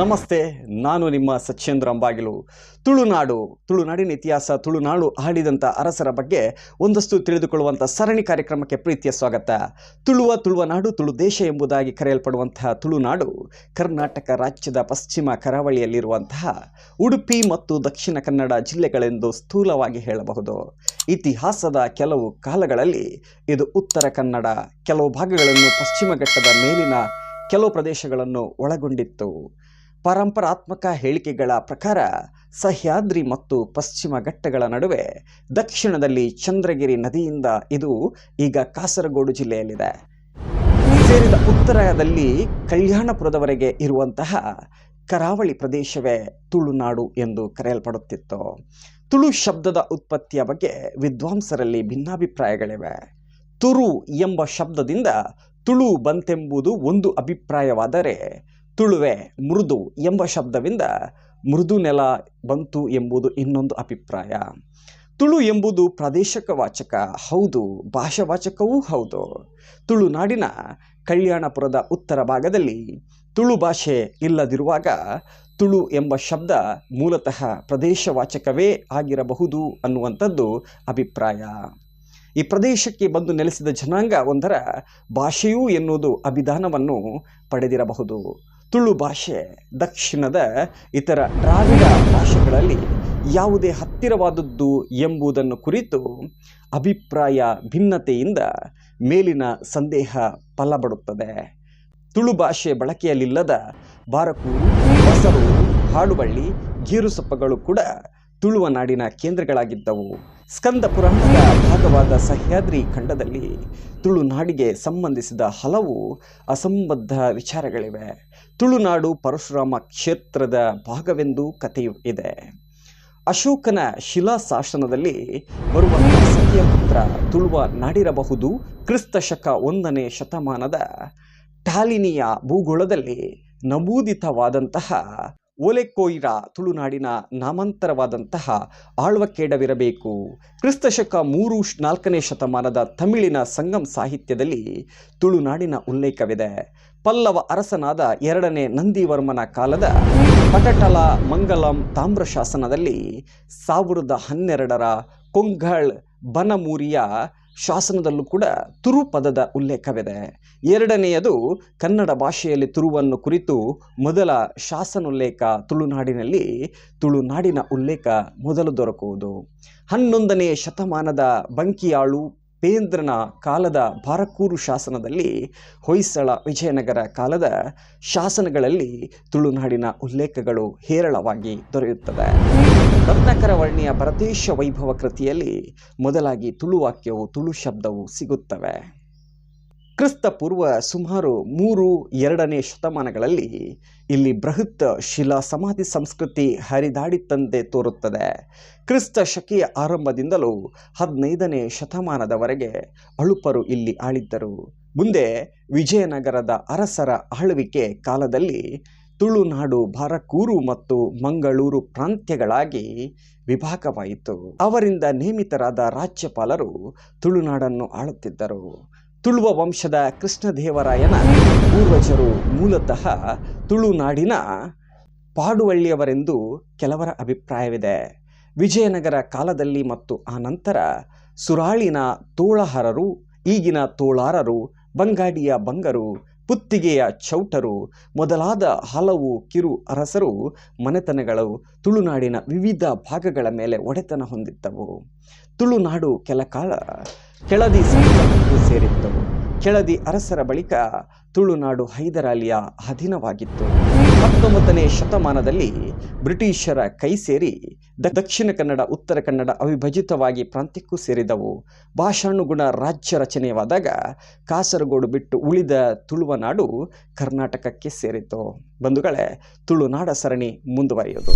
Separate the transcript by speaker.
Speaker 1: ನಮಸ್ತೆ, ನಾನು ನಿಮ್ಮ ಸಚ್ಚೇಂದ್ರ ಅಂಬಾಗಿಲು. ತುಳುನಾಡು, ತುಳುನಾಡಿನ ಇತಿಹಾಸ ತುಳುನಾಡು ಆಡಿದಂಥ ಅರಸರ ಬಗ್ಗೆ ಒಂದಷ್ಟು ತಿಳಿದುಕೊಳ್ಳುವಂಥ ಸರಣಿ ಕಾರ್ಯಕ್ರಮಕ್ಕೆ ಪ್ರೀತಿಯ ಸ್ವಾಗತ. ತುಳುವ ತುಳುವ ನಾಡು, ತುಳು ದೇಶ ಎಂಬುದಾಗಿ ಕರೆಯಲ್ಪಡುವಂತಹ ತುಳುನಾಡು, ಕರ್ನಾಟಕ ರಾಜ್ಯದ ಪಶ್ಚಿಮ ಕರಾವಳಿಯಲ್ಲಿರುವಂತಹ ಉಡುಪಿ ಮತ್ತು ದಕ್ಷಿಣ ಕನ್ನಡ ಜಿಲ್ಲೆಗಳೆಂದು ಸ್ಥೂಲವಾಗಿ ಹೇಳಬಹುದು. ಇತಿಹಾಸದ ಕೆಲವು ಕಾಲಗಳಲ್ಲಿ ಇದು ಉತ್ತರ ಕನ್ನಡ, ಕೆಲವು ಭಾಗಗಳನ್ನು ಪಶ್ಚಿಮ ಘಟ್ಟದ ಮೇಲಿನ ಕೆಲವು ಪ್ರದೇಶಗಳನ್ನು ಒಳಗೊಂಡಿತ್ತು. ಪರಂಪರಾತ್ಮಕ ಹೇಳಿಕೆಗಳ ಪ್ರಕಾರ ಸಹ್ಯಾದ್ರಿ ಮತ್ತು ಪಶ್ಚಿಮ ಘಟ್ಟಗಳ ನಡುವೆ ದಕ್ಷಿಣದಲ್ಲಿ ಚಂದ್ರಗಿರಿ ನದಿಯಿಂದ ಇದು ಈಗ ಕಾಸರಗೋಡು ಜಿಲ್ಲೆಯಲ್ಲಿದೆ. ಸೇರಿದ ಉತ್ತರದಲ್ಲಿ ಕಲ್ಯಾಣಪುರದವರೆಗೆ ಇರುವಂತಹ ಕರಾವಳಿ ಪ್ರದೇಶವೇ ತುಳುನಾಡು ಎಂದು ಕರೆಯಲ್ಪಡುತ್ತಿತ್ತು. ತುಳು ಶಬ್ದದ ಉತ್ಪತ್ತಿಯ ಬಗ್ಗೆ ವಿದ್ವಾಂಸರಲ್ಲಿ ಭಿನ್ನಾಭಿಪ್ರಾಯಗಳಿವೆ. ತುರು ಎಂಬ ಶಬ್ದದಿಂದ ತುಳು ಬಂತೆಂಬುದು ಒಂದು ಅಭಿಪ್ರಾಯವಾದರೆ ತುಳುವೆ ಮೃದು ಎಂಬ ಶಬ್ದವಿಂದ ಮೃದು ನೆಲ ಬಂತು ಎಂಬುದು ಇನ್ನೊಂದು ಅಭಿಪ್ರಾಯ. ತುಳು ಎಂಬುದು ಪ್ರಾದೇಶಿಕ ವಾಚಕ, ಹೌದು ಭಾಷಾವಾಚಕವೂ ಹೌದು. ತುಳುನಾಡಿನ ಕಲ್ಯಾಣಪುರದ ಉತ್ತರ ಭಾಗದಲ್ಲಿ ತುಳು ಭಾಷೆ ಇಲ್ಲದಿರುವಾಗ ತುಳು ಎಂಬ ಶಬ್ದ ಮೂಲತಃ ಪ್ರದೇಶವಾಚಕವೇ ಆಗಿರಬಹುದು ಅನ್ನುವಂಥದ್ದು ಅಭಿಪ್ರಾಯ. ಈ ಪ್ರದೇಶಕ್ಕೆ ಬಂದು ನೆಲೆಸಿದ ಜನಾಂಗ ಒಂದರ ಭಾಷೆಯೂ ಎನ್ನುವುದು ಅಭಿಧಾನವನ್ನು ಪಡೆದಿರಬಹುದು. ತುಳು ಭಾಷೆ, ದಕ್ಷಿಣದ ಇತರ ದ್ರಾವಿಡ ಭಾಷೆಗಳಲ್ಲಿ ಯಾವುದೇ ಹತ್ತಿರವಾದದ್ದು ಎಂಬುದನ್ನು ಕುರಿತು ಅಭಿಪ್ರಾಯ ಭಿನ್ನತೆಯಿಂದ ಮೇಲಿನ ಸಂದೇಹ ಫಲಬಡುತ್ತದೆ ತುಳು ಭಾಷೆ ಬಳಕೆಯಲ್ಲಿಲ್ಲದ ಬಾರಕೂರು ಹೊಸರು ಹಾಡುಬಳ್ಳಿ, ಗೀರುಸಪ್ಪಗಳು ಕೂಡ ತುಳುವ ನಾಡಿನ ಕೇಂದ್ರಗಳಾಗಿದ್ದವು. ಸ್ಕಂದ ಪುರಾಣದ ಭಾಗವಾದ ಸಹ್ಯಾದ್ರಿ ಖಂಡದಲ್ಲಿ ತುಳುನಾಡಿಗೆ ಸಂಬಂಧಿಸಿದ ಹಲವು ಅಸಂಬದ್ಧ ವಿಚಾರಗಳಿವೆ. ತುಳುನಾಡು ಪರಶುರಾಮ ಕ್ಷೇತ್ರದ ಭಾಗವೆಂದು ಕಥೆಯು ಇದೆ. ಅಶೋಕನ ಶಿಲಾಶಾಸನದಲ್ಲಿ ಬರುವ ಸತಿಯ ಪುತ್ರ ತುಳುವ ನಾಡಿರಬಹುದು. ಕ್ರಿಸ್ತ ಶಕ ಒಂದನೇ ಶತಮಾನದ ಟಾಲಿನಿಯ ಭೂಗೋಳದಲ್ಲಿ ನಮೂದಿತವಾದಂತಹ ಓಲೆಕೋಯಿರ ತುಳುನಾಡಿನ ನಾಮಾಂತರವಾದಂತಹ ಆಳ್ವಕೇಡವಿರಬೇಕು ಕ್ರಿಸ್ತಶಕ ಮೂರು ನಾಲ್ಕನೇ ಶತಮಾನದ ತಮಿಳಿನ ಸಂಗಮ್ ಸಾಹಿತ್ಯದಲ್ಲಿ ತುಳುನಾಡಿನ ಉಲ್ಲೇಖವಿದೆ. ಪಲ್ಲವ ಅರಸನಾದ ಎರಡನೇ ನಂದಿವರ್ಮನ ಕಾಲದ ಪಟಟಲ ಮಂಗಲಂ ತಾಮ್ರ ಶಾಸನದಲ್ಲಿ ಸಾವಿರದ ಹನ್ನೆರಡರ ಕೊಂಘಳ್ ಬನಮೂರಿಯ ಶಾಸನದಲ್ಲೂ ಕೂಡ ತುರು ಪದದ ಉಲ್ಲೇಖವಿದೆ. ಎರಡನೆಯದು ಕನ್ನಡ ಭಾಷೆಯಲ್ಲಿ ತುರುವನ್ನು ಕುರಿತು ಮೊದಲ ಶಾಸನೋಲ್ಲೇಖ ತುಳುನಾಡಿನಲ್ಲಿ ತುಳುನಾಡಿನ ಉಲ್ಲೇಖ ಮೊದಲು ದೊರಕುವುದು. ಹನ್ನೊಂದನೇ ಶತಮಾನದ ಬಂಕಿಯಾಳು ಪೇಂದ್ರನ ಕಾಲದ ಬಾರಕೂರು ಶಾಸನದಲ್ಲಿ ಹೊಯ್ಸಳ ವಿಜಯನಗರ ಕಾಲದ ಶಾಸನಗಳಲ್ಲಿ ತುಳುನಾಡಿನ ಉಲ್ಲೇಖಗಳು ಹೇರಳವಾಗಿ ದೊರೆಯುತ್ತದೆ ರತ್ನಕರ ವರ್ಣಿಯ ಭರತೇಶ ವೈಭವ ಕೃತಿಯಲ್ಲಿ ಮೊದಲಾಗಿ ತುಳು ವಾಕ್ಯವು ತುಳು ಶಬ್ದವು ಸಿಗುತ್ತವೆ. ಕ್ರಿಸ್ತ ಪೂರ್ವ ಸುಮಾರು ಮೂರು ಎರಡನೇ ಶತಮಾನಗಳಲ್ಲಿ ಇಲ್ಲಿ ಬೃಹತ್ ಶಿಲಾ ಸಮಾಧಿ ಸಂಸ್ಕೃತಿ ಹರಿದಾಡಿತ್ತಂತೆ ತೋರುತ್ತದೆ. ಕ್ರಿಸ್ತ ಶಕಿಯ ಆರಂಭದಿಂದಲೂ ಹದಿನೈದನೇ ಶತಮಾನದವರೆಗೆ ಅಳುಪರು ಇಲ್ಲಿ ಆಳಿದ್ದರು. ಮುಂದೆ ವಿಜಯನಗರದ ಅರಸರ ಆಳ್ವಿಕೆ ಕಾಲದಲ್ಲಿ ತುಳುನಾಡು, ಬಾರಕೂರು ಮತ್ತು ಮಂಗಳೂರು ಪ್ರಾಂತ್ಯಗಳಾಗಿ ವಿಭಾಗವಾಯಿತು. ಅವರಿಂದ ನೇಮಿತರಾದ ರಾಜ್ಯಪಾಲರು ತುಳುನಾಡನ್ನು ಆಳುತ್ತಿದ್ದರು. ತುಳುವ ವಂಶದ ಕೃಷ್ಣದೇವರಾಯನ ಪೂರ್ವಜರು ಮೂಲತಃ ತುಳುನಾಡಿನ ಪಾಡುವಳ್ಳಿಯವರೆಂದು ಕೆಲವರ ಅಭಿಪ್ರಾಯವಿದೆ. ವಿಜಯನಗರ ಕಾಲದಲ್ಲಿ ಮತ್ತು ಆನಂತರ ಸುರಾಳಿನ ತೋಳಹರರು, ಈಗಿನ ತೋಳಾರರು, ಬಂಗಾಡಿಯ ಬಂಗರು, ಪುತ್ತಿಗೆಯ ಚೌಟರು ಮೊದಲಾದ ಹಲವು ಕಿರು ಅರಸರು, ಮನೆತನಗಳು ತುಳುನಾಡಿನ ವಿವಿಧ ಭಾಗಗಳ ಮೇಲೆ ಒಡೆತನ ಹೊಂದಿದ್ದವು. ತುಳುನಾಡು ಕೆಲ ಕಾಲ ಕೆಳದಿ ಸೇರಿತ್ತು. ಕೆಳದಿ ಅರಸರ ಬಳಿಕ ತುಳುನಾಡು ಹೈದರಾಲಿಯ ಅಧೀನವಾಗಿತ್ತು. ಹತ್ತೊಂಬತ್ತನೇ ಶತಮಾನದಲ್ಲಿ ಬ್ರಿಟಿಷರ ಕೈ ಸೇರಿ ದಕ್ಷಿಣ ಕನ್ನಡ, ಉತ್ತರ ಕನ್ನಡ ಅವಿಭಜಿತವಾಗಿ ಪ್ರಾಂತ್ಯಕ್ಕೂ ಸೇರಿದವು. ಭಾಷಾನುಗುಣ ರಾಜ್ಯ ರಚನೆಯಾದಾಗ ಕಾಸರಗೋಡು ಬಿಟ್ಟು ಉಳಿದ ತುಳುವನಾಡು ಕರ್ನಾಟಕಕ್ಕೆ ಸೇರಿತು ಬಂಧುಗಳೇ, ತುಳುನಾಡ ಸರಣಿ ಮುಂದುವರಿಯೋದು.